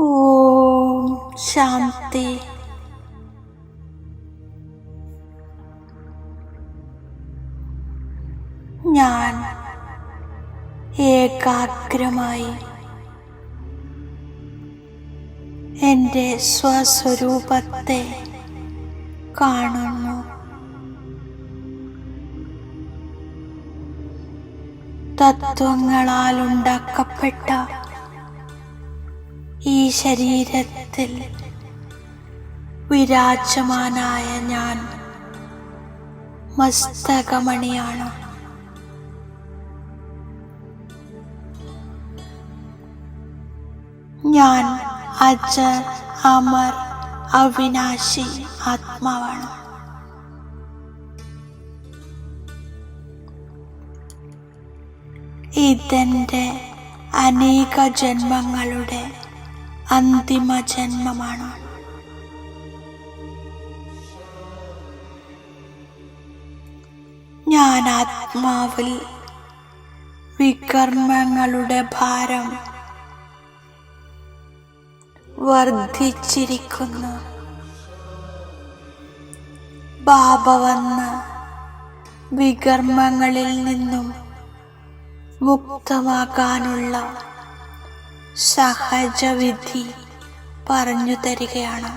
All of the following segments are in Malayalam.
ഓം ശാന്തി. ഞാൻ ഏകാഗ്രമായി എന്റെ സ്വസ്വരൂപത്തെ കാണുന്നു. തത്വങ്ങളാൽ ഉണ്ടാക്കപ്പെട്ട ഈ ശരീരത്തിൽ വിരാജമാനായ ഞാൻ മസ്തകമണിയാണ്. ഞാൻ അജർ അമർ അവിനാശി ആത്മാവാണ്. ഇതെന്റെ അനേക ജന്മങ്ങളുടെ അന്തിമ ജന്മമാണ്. ഞാൻ ആത്മാവിൽ വികർമ്മങ്ങളുടെ ഭാരം വർദ്ധിച്ചിരിക്കുന്നു. ബാബ വന്ന് വികർമ്മങ്ങളിൽ നിന്നും മുക്തമാകാനുള്ള സഹജവിധി പറഞ്ഞു തരികയാണ്.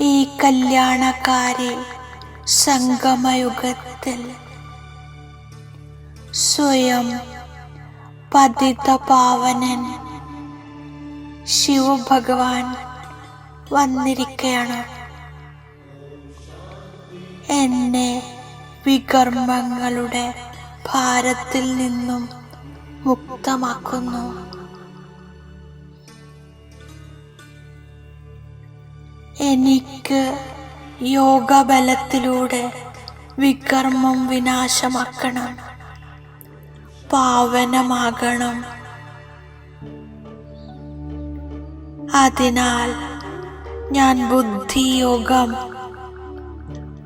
ഈ കല്യാണക്കാരി സംഗമയുഗത്തിൽ സ്വയം പതിത പാവനൻ ശിവഭഗവാൻ വന്നിരിക്കുകയാണ് എന്നെ വികർമ്മങ്ങളുടെ ഭാരത്തിൽ നിന്നും മുക്തമാക്കുന്നു. എനിക്ക് യോഗബലത്തിലൂടെ വികർമ്മം വിനാശമാക്കണം. പാവനമാകണം. അതിനാൽ ഞാൻ ബുദ്ധിയോഗം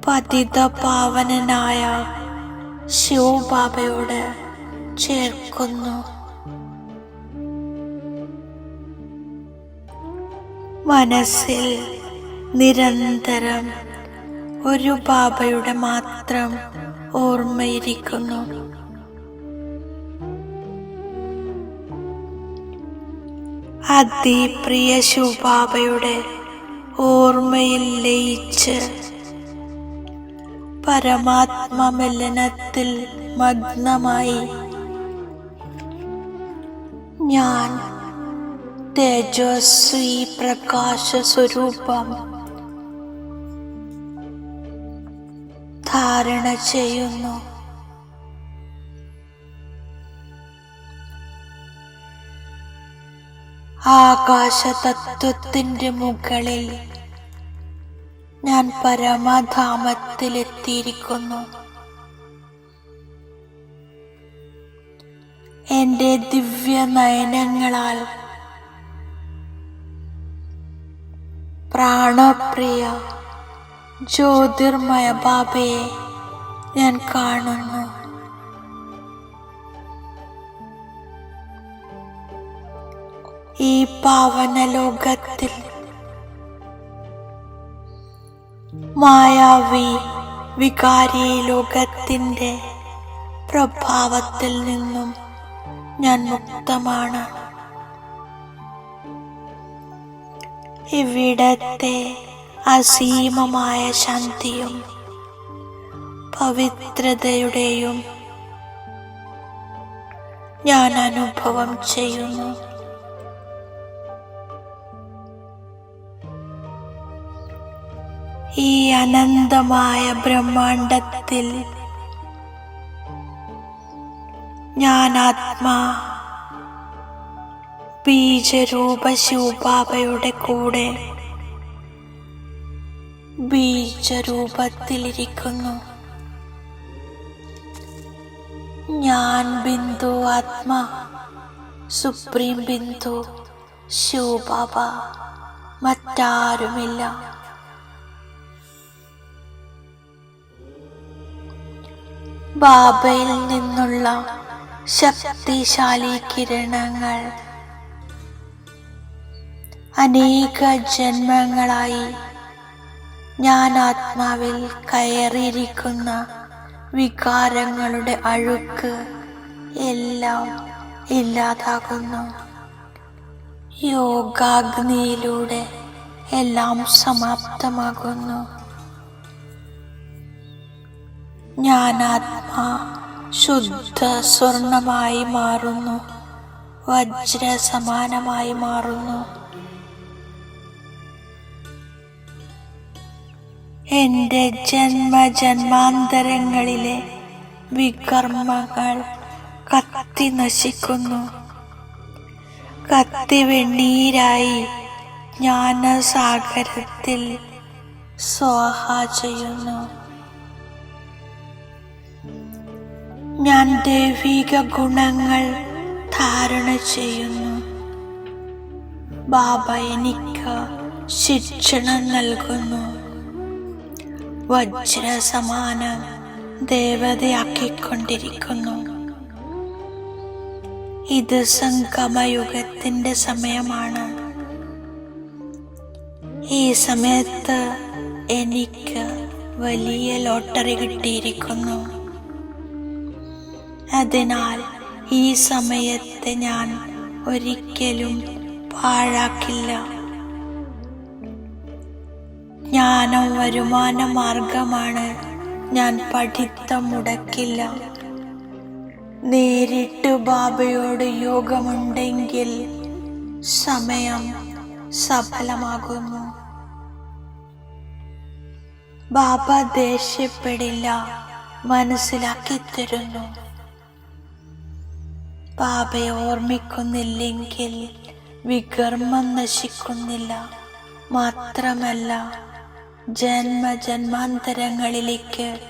പതിത പാവനനായ ശിവബാബയോട് ചേർക്കുന്നു. മനസ്സിൽ നിരന്തരം ഒരു ബാബയുടെ മാത്രം ഓർമ്മയിരിക്കുന്നു. അതിപ്രിയ ശിവബാബയുടെ ഓർമ്മയിൽ ലയിച്ച് പരമാത്മമിലനത്തിൽ മഗ്നമായി. ഞാൻ തേജസ്വി പ്രകാശ സ്വരൂപം ധാരണ ചെയ്യുന്നു. ആകാശതത്വത്തിന്റെ മുകളിൽ ഞാൻ പരമധാമത്തിലെത്തിയിരിക്കുന്നു. എന്റെ ദിവ്യ നയനങ്ങളാൽ പ്രാണപ്രിയ ജ്യോതിർമയ ബാബയെ ഞാൻ കാണുന്നു. ഈ പാവന ലോകത്തിൽ മായാവി വികാരി ലോകത്തിന്റെ പ്രഭാവത്തിൽ നിന്നും ഞാൻ മുക്തമാണ്. ഇവിടത്തെ അസീമമായ ശാന്തിയും പവിത്രതയുടെയും ഞാൻ അനുഭവം ചെയ്യുന്നു. ഈ അനന്തമായ ബ്രഹ്മാണ്ടത്തിൽ. ഞാൻ ആത്മാ ബീജരൂപ ശിവബാബയുടെ കൂടെ ബീജരൂപത്തിലിരിക്കുന്നു. ഞാൻ ബിന്ദു ആത്മാ സുപ്രീം ബിന്ദു ശിവബാബ മറ്റാരുമില്ല. ബാബയിൽ നിന്നുള്ള ശക്തിശാലി കിരണങ്ങൾ. അനേക ജന്മങ്ങളായി ഞാൻ ആത്മാവിൽ കയറിയിരിക്കുന്ന വികാരങ്ങളുടെ അഴുക്ക് എല്ലാം ഇല്ലാതാകുന്നു. യോഗാഗ്നിയിലൂടെ എല്ലാം സമാപ്തമാകുന്നു. ആത്മാ ശുദ്ധ സ്വർണമായി മാറുന്നു. വജ്ര സമാനമായി മാറുന്നു. എന്റെ ജന്മജന്മാന്തരങ്ങളിലെ വികർമ്മങ്ങൾ കത്തി നശിക്കുന്നു. കത്തി വെണ്ണീരായി ജ്ഞാനസാഗരത്തിൽ സ്വാഹ ചെയ്യുന്നു. ഞാൻ ദൈവിക ഗുണങ്ങൾ ധാരണ ചെയ്യുന്നു. ബാബ എനിക്ക് ശിക്ഷണം നൽകുന്നു. വജ്ര സമാന ദേവതയാക്കിക്കൊണ്ടിരിക്കുന്നു. ഇത് സംഗമയുഗത്തിന്റെ സമയമാണ്. ഈ സമയത്ത് എനിക്ക് വലിയ ലോട്ടറി കിട്ടിയിരിക്കുന്നു. അതിനാൽ ഈ സമയത്തെ ഞാൻ ഒരിക്കലും പാഴാക്കില്ല. ജ്ഞാനം വരുമാന മാർഗമാണ് ഞാൻ പഠിത്തം മുടക്കില്ല. നേരിട്ട് ബാബയോട് യോഗമുണ്ടെങ്കിൽ സമയം സഫലമാകുന്നു. ബാബ ദേഷ്യപ്പെടില്ല മനസ്സിലാക്കി തരുന്നു. ബാബയെ ഓർമ്മിക്കുന്നില്ലെങ്കിൽ വികർമ്മം നശിക്കുന്നില്ല. മാത്രമല്ല ജന്മ ജന്മാന്തരങ്ങളിലേക്ക്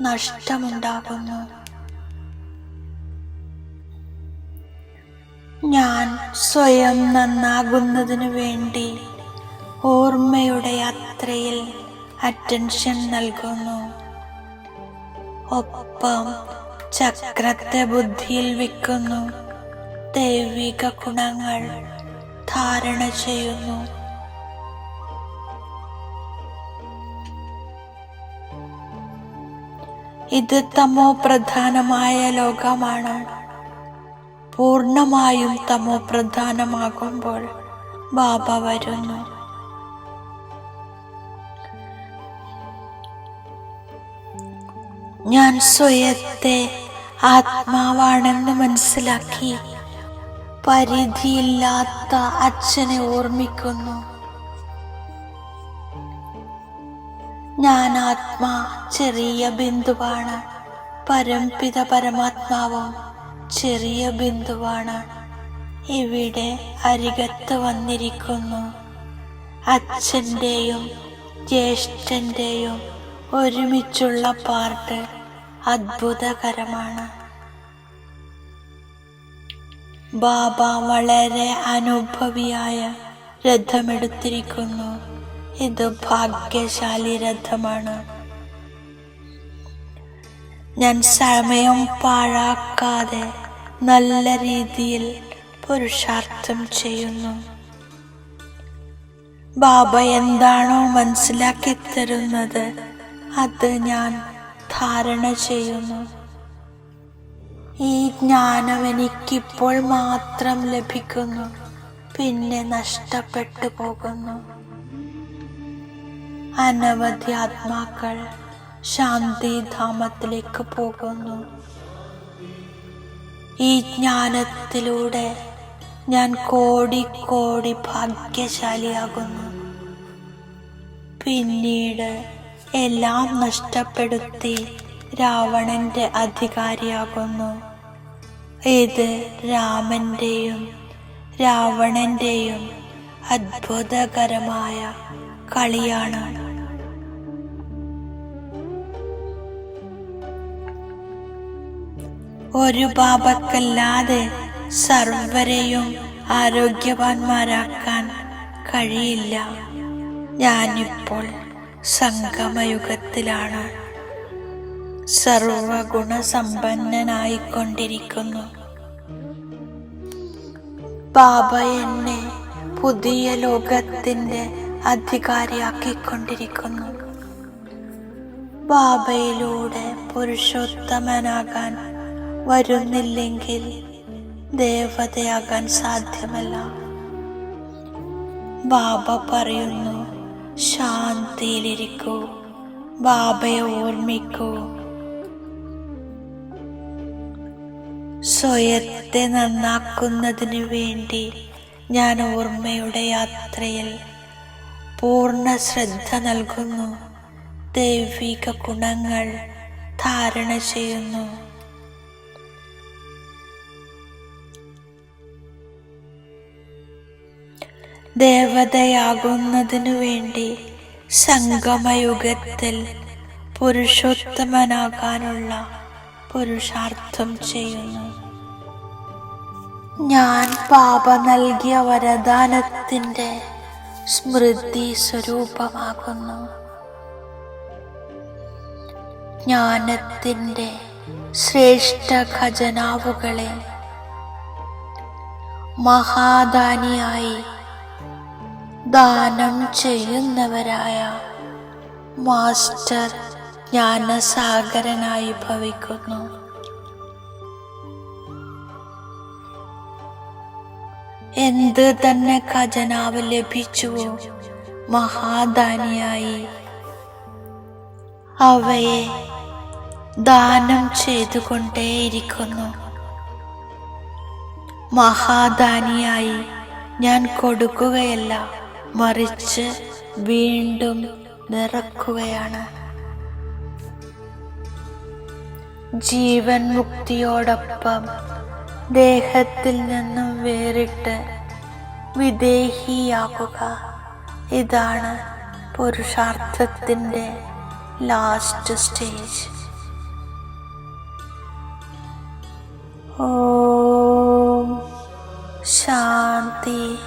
നഷ്ടമുണ്ടാകുന്നു. ഞാൻ സ്വയം നന്നാകുന്നതിനു വേണ്ടി ഓർമ്മയുടെ യാത്രയിൽ അറ്റൻഷൻ നൽകുന്നു. ഒപ്പം ചക്രത്തെ ബുദ്ധിയിൽ വിൽക്കുന്നു ദൈവിക ഗുണങ്ങൾ ധാരണ ചെയ്യുന്നു. ഇത് തമോ പ്രധാനമായ ലോകമാണ്. പൂർണമായും തമോ പ്രധാനമാകുമ്പോൾ ബാബ വരുന്നു. ഞാൻ സ്വയത്തെ ആത്മാവാണെന്ന് മനസ്സിലാക്കി പരിധിയില്ലാത്ത അച്ഛനെ ഓർമ്മിക്കുന്നു. ഞാൻ ആത്മാ ചെറിയ ബിന്ദുവാണ്. പരംപിത പരമാത്മാവും ചെറിയ ബിന്ദുവാണ്. ഇവിടെ അരികത്ത് വന്നിരിക്കുന്നു. അച്ഛന്റെയും ജ്യേഷ്ഠന്റെയും ഒരുമിച്ചുള്ള പാർട്ട്. അത്ഭുതകരമാണ്. ബാബ വളരെ അനുഭവിയായ രഥമെടുത്തിരിക്കുന്നു. ഇത് ഭാഗ്യശാലി രഥമാണ്. ഞാൻ സമയം പാഴാക്കാതെ നല്ല രീതിയിൽ പുരുഷാർത്ഥം ചെയ്യുന്നു. ബാബ എന്താണോ മനസ്സിലാക്കി തരുന്നത് അത് ഞാൻ ധാരണ ചെയ്യുന്നു. ഈ ജ്ഞാനം എനിക്കിപ്പോൾ മാത്രം ലഭിക്കുന്നു. പിന്നെ നഷ്ടപ്പെട്ടു പോകുന്നു. അനവധി ആത്മാക്കൾ ശാന്തിധാമത്തിലേക്ക് പോകുന്നു. ഈ ജ്ഞാനത്തിലൂടെ ഞാൻ കോടി കോടി ഭാഗ്യശാലിയാകുന്നു. പിന്നീട് എല്ലാം നഷ്ടപ്പെടുത്തി രാവണന്റെ അധികാരിയാകുന്നു. ഇത് രാമന്റെയും രാവണന്റെയും അത്ഭുതകരമായ കളിയാണ്. ഒരു പാപക്കല്ലാതെ സർവരെയും ആരോഗ്യവാന്മാരാക്കാൻ കഴിയില്ല. ഞാനിപ്പോൾ സംഗമയുഗത്തിലാണ്. സർവഗുണസമ്പന്നനായിക്കൊണ്ടിരിക്കുന്നു. ബാബ എന്നെ പുതിയ ലോകത്തിന്റെ അധികാരിയാക്കിക്കൊണ്ടിരിക്കുന്നു. ബാബയിലൂടെ പുരുഷോത്തമനാകാൻ വരുന്നില്ലെങ്കിൽ ദേവതയാകാൻ സാധ്യമല്ല. ബാബ പറയുന്നു ശാന്തിയിലിരിക്കൂ. ബാബയെ ഓർമ്മിക്കൂ. സ്വയത്തെ നന്നാക്കുന്നതിന് വേണ്ടി ഞാൻ ഓർമ്മയുടെ യാത്രയിൽ പൂർണ ശ്രദ്ധ നൽകുന്നു. ദൈവിക ഗുണങ്ങൾ ധാരണ ചെയ്യുന്നു. ദേവതയാകുന്നതിനു വേണ്ടി സംഗമയുഗത്തിൽ പുരുഷോത്തമനാകാനുള്ള പുരുഷാർത്ഥം ചെയ്യുന്നു. ഞാൻ പാപ നൽകിയ വരദാനത്തിന്റെ സ്മൃതി സ്വരൂപമാകുന്നു. ജ്ഞാനത്തിന്റെ ശ്രേഷ്ഠ ഖജനാവുകളെ മഹാദാനിയായി ദാനം ചെയ്യുന്നവരായ മാസ്റ്റർ ജ്ഞാനസാഗരനായി ഭവിക്കുന്നു. എന്ത് തന്നെ ഖജനാവ് ലഭിച്ചുവോ മഹാദാനിയായി അവയെ ദാനം ചെയ്തുകൊണ്ടേയിരിക്കുന്നു. മഹാദാനിയായി ഞാൻ കൊടുക്കുകയല്ല. മറിച്ച് വീണ്ടും നിറക്കുകയാണ്. ജീവൻ മുക്തിയോടൊപ്പം ദേഹത്തിൽ നിന്നും വേറിട്ട് വിദേഹിയാകുക. ഇതാണ് പുരുഷാർത്ഥത്തിന്റെ ലാസ്റ്റ് സ്റ്റേജ്. ഓ ശാന്തി.